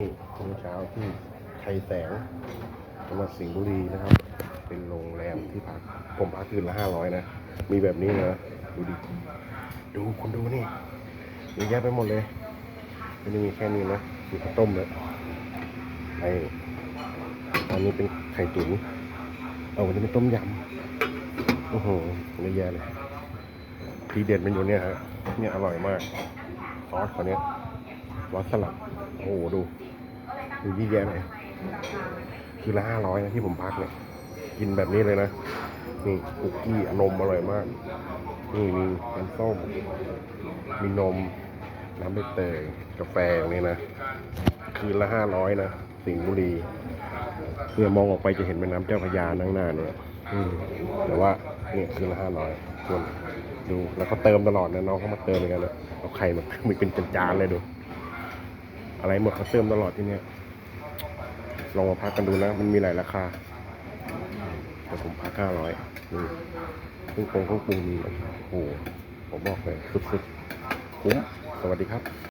นี่มื้อเช้าที่ไทยแสงจังหวัดสิงห์บุรีนะครับ เป็นโรงแรมที่พักผมพักคืนละห้าร้อยนะ มีแบบนี้นะ ดูดิ ดูคุณดูนี่เยอะแยะไปหมดเลยไม่ได้มีแค่นี้นะมีข้าวต้มเลยไอ้อันนี้เป็นไข่ตุ๋นเอาวันนี้เป็นต้มยำโอ้โหเยอะแยะเลยทีเด็ดมันอยู่เนี่ยฮะเนี่ยอร่อยมากซอสเขาเนี้ยซอสสลัดโอ้โหดู ดูยี่แยะเลยคือละห้าร้อยนะที่ผมพักเนี่ย กินแบบนี้เลยนะ นี่คุกกี้อนมอร่อยมาก นี่มีน้ำส้ม มีนม น้ำใบเตยกาแฟอย่างนี้นะ คืนละห้าร้อยนะ สิงห์บุรีเนี่ยมองออกไปจะเห็นแม่น้ำเจ้าพระยานั่งหน้าเนี่ยแต่ว่าเนี่ยคืนละห้าร้อยส่วนดูแล้วก็เติมตลอดนะน้องเขามาเติมเหมือนกันนะเอาไข่มามีเป็นจานๆเลยดู อะไรหมดเขาเติมตลอดที่เนี่ย ลองมาพักกันดูนะ มันมีหลายราคาแต่ผมพักห้าร้อยนี่เครื่องปรุงเครื่องปรุงมีโอ้โหผมบอกเลยสุดๆคุ้มสวัสดีครับ